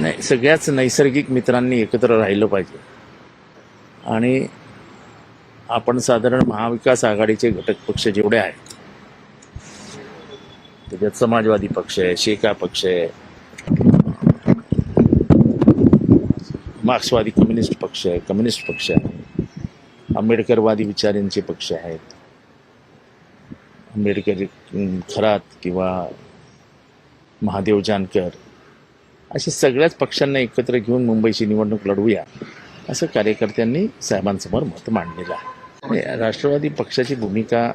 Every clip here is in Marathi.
नाही सगळ्याच नैसर्गिक मित्रांनी एकत्र राहिलं पाहिजे. आणि आपण साधारण महाविकास आघाडीचे घटक पक्ष जेवढे आहेत त्याच्यात समाजवादी पक्ष आहे शेका पक्ष आहे मार्क्सवादी कम्युनिस्ट पक्ष आहे कम्युनिस्ट पक्ष आहे आंबेडकरवादी विचारांचे पक्ष आहेत आंबेडकर खरात किंवा महादेव जानकर अशा सगळ्याच पक्षांना एकत्र घेऊन मुंबईची निवडणूक लढवूया असं कार्यकर्त्यांनी साहेबांसमोर मत मांडलेलं आहे. राष्ट्रवादी पक्षाची भूमिका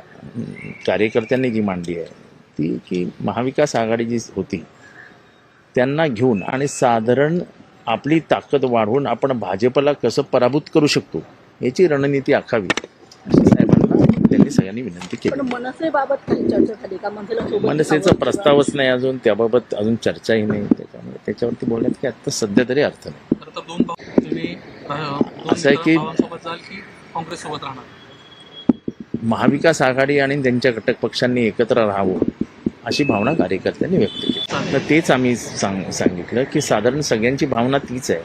कार्यकर्त्यांनी जी मांडली आहे ती की महाविकास आघाडी जी होती त्यांना घेऊन आणि साधारण आपली ताकद वाढवून आपण भाजपला कसं पराभूत करू शकतो याची रणनीती आखावी अशी साहेबांना त्यांनी सगळ्यांनी विनंती केली. मनसेचा प्रस्तावच नाही अजून त्याबाबत अजून चर्चाही नाही. त्याच्यावरती बोलण्यात की आता सध्या तरी अर्थ नाही. असं आहे की- महाविकास आघाडी आणि त्यांच्या घटक पक्षांनी एकत्र राहावं अशी भावना कार्यकर्त्यांनी व्यक्त केली. तर तेच आम्ही सांग सांगितलं की साधारण सगळ्यांची भावना तीच आहे.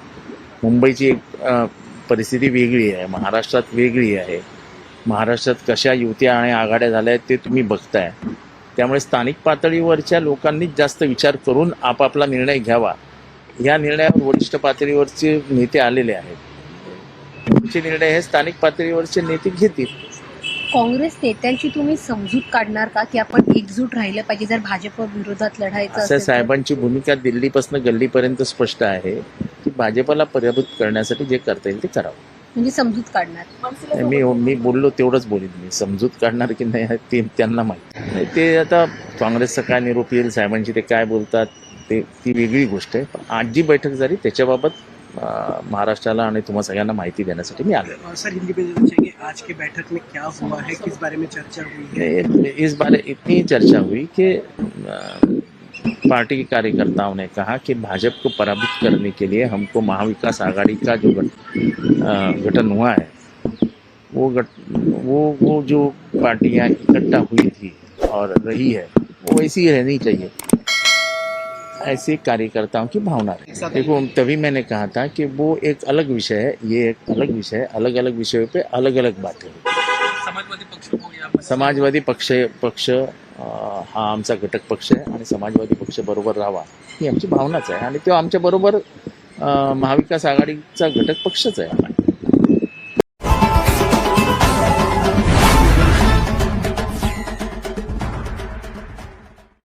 मुंबईची एक परिस्थिती वेगळी आहे महाराष्ट्रात वेगळी आहे. महाराष्ट्रात कशा युत्या आणि आघाड्या झाल्या आहेत ते तुम्ही बघताय. त्यामुळे स्थानिक पातळीवरच्या लोकांनीच जास्त विचार करून आपापला निर्णय घ्यावा. या निर्णयावर वरिष्ठ पातळीवरचे नेते आलेले आहेत. पुढचे निर्णय हे स्थानिक पातळीवरचे नेते घेतील. काँग्रेस नेत्यांची तुम्ही समजूत काढणार का की आपण एकजूट राहिलं पाहिजे जर भाजप विरोधात लढायचं असं? साहेबांची भूमिका दिल्लीपासून गल्लीपर्यंत स्पष्ट आहे की भाजपला पराभूत करण्यासाठी जे करता येईल ते करावं. म्हणजे समजूत काढणार. मी मी बोललो तेवढंच बोलीन मी. समजूत काढणार की नाही हे ते त्यांना माहिती. नाही, ते आता काँग्रेसचा काय निरोप येईल साहेबांची ते काय बोलतात ते ती वेगळी गोष्ट आहे. पण आज जी बैठक झाली त्याच्याबाबत महाराष्ट्राला आणि तुम्हा सगळ्यांना माहिती देण्यासाठी मी आलो. सर हिंदी में आज की बैठक में क्या हुआ है? किस बारे में चर्चा हुई है? इस बारे इतनी चर्चा हुई कि पार्टी के कार्यकर्ताओं ने कहा कि भाजपा को पराभूत करने के लिए हमको महाविकास आघाड़ी का जो गठन हुआ है, वो गठ, वो वो जो पार्टियाँ इकट्ठा हुई थी और रही है, वो ऐसी ही रहनी चाहिए। ऐसे कार्यकर्ताओं की भावना रही। देखो, तभी मैंने कहा था कि वो एक अलग विषय है, ये एक अलग विषय है अलग अलग विषयों पे अलग अलग बातें समाजवादी पक्ष समाजवादी पक्ष पक्ष हा आमचा घटक पक्ष आहे आणि समाजवादी पक्ष बरोबर राहावा ही आमची भावनाच आहे. आणि तो आमच्या बरोबर महाविकास आघाडीचा घटक पक्षच आहे.